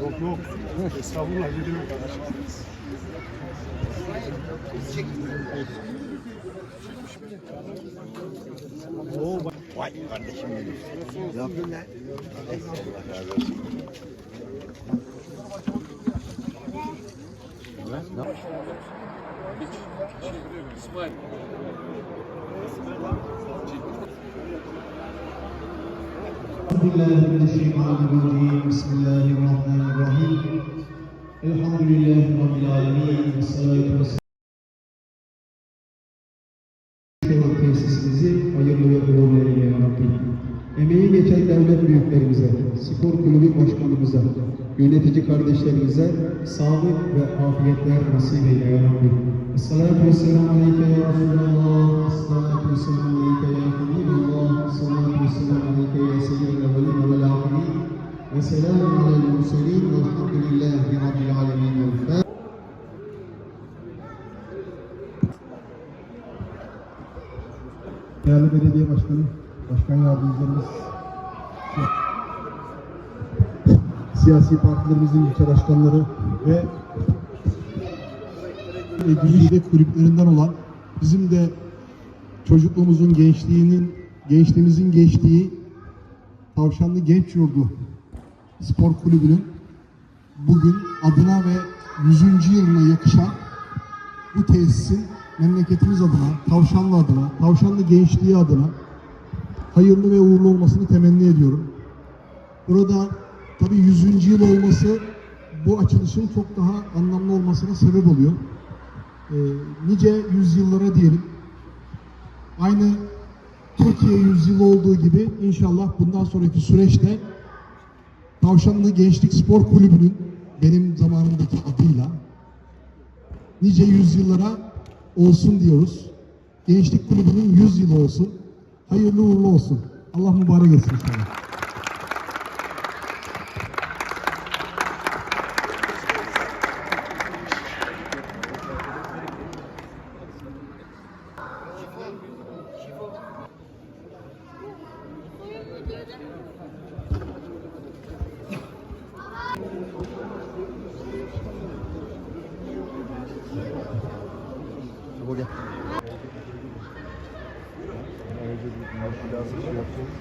Yok yok. Estağfurullah gidiyor kardeşim. Vay kardeşim benim. Yaptın ne? Allah razı olsun. İsmail. İsmail. بالله من الشيطان الرجيم بسم الله الرحمن الرحيم الحمد لله رب العالمين والصلاة والسلام Şehir tesisimizi hayırlı ve uğurlu eyle ya Rabbi. Emeği geçen devlet büyüklerimize, spor kulübü başkanımıza, yönetici kardeşlerimize sağlık ve afiyetler nasip eyle ya Rabbi. Esselatu vesselamu aleyke ya Resulallah, esselatu vesselamu aleyke selamun alel murselin, velhamdülillahi rabbil alemin. El Fatiha. Değerli belediye başkanı, başkan yardımcılarımız, siyasi partilerimizin ilçe başkanları ve güzide kulüplerinden olan bizim de çocukluğumuzun gençliğinin gençliğimizin geçtiği Tavşanlı Genç Yurdu Spor Kulübü'nün bugün adına ve 100. yılına yakışan bu tesisin memleketimiz adına, Tavşanlı adına, Tavşanlı gençliği adına hayırlı ve uğurlu olmasını temenni ediyorum. Burada tabii 100. yıl olması bu açılışın çok daha anlamlı olmasına sebep oluyor. Ee, nice yüzyıllara diyelim. Aynı Türkiye yüzyılı olduğu gibi inşallah bundan sonraki süreçte Tavşanlı Gençlik Spor Kulübü'nün benim zamanımdaki adıyla nice yüzyıllara olsun diyoruz. Gençlik Kulübü'nün 100 yılı olsun. Hayırlı uğurlu olsun. Allah mübarek etsin inşallah. ki. Ayrıca bir maaşı lazım şey yapsanız.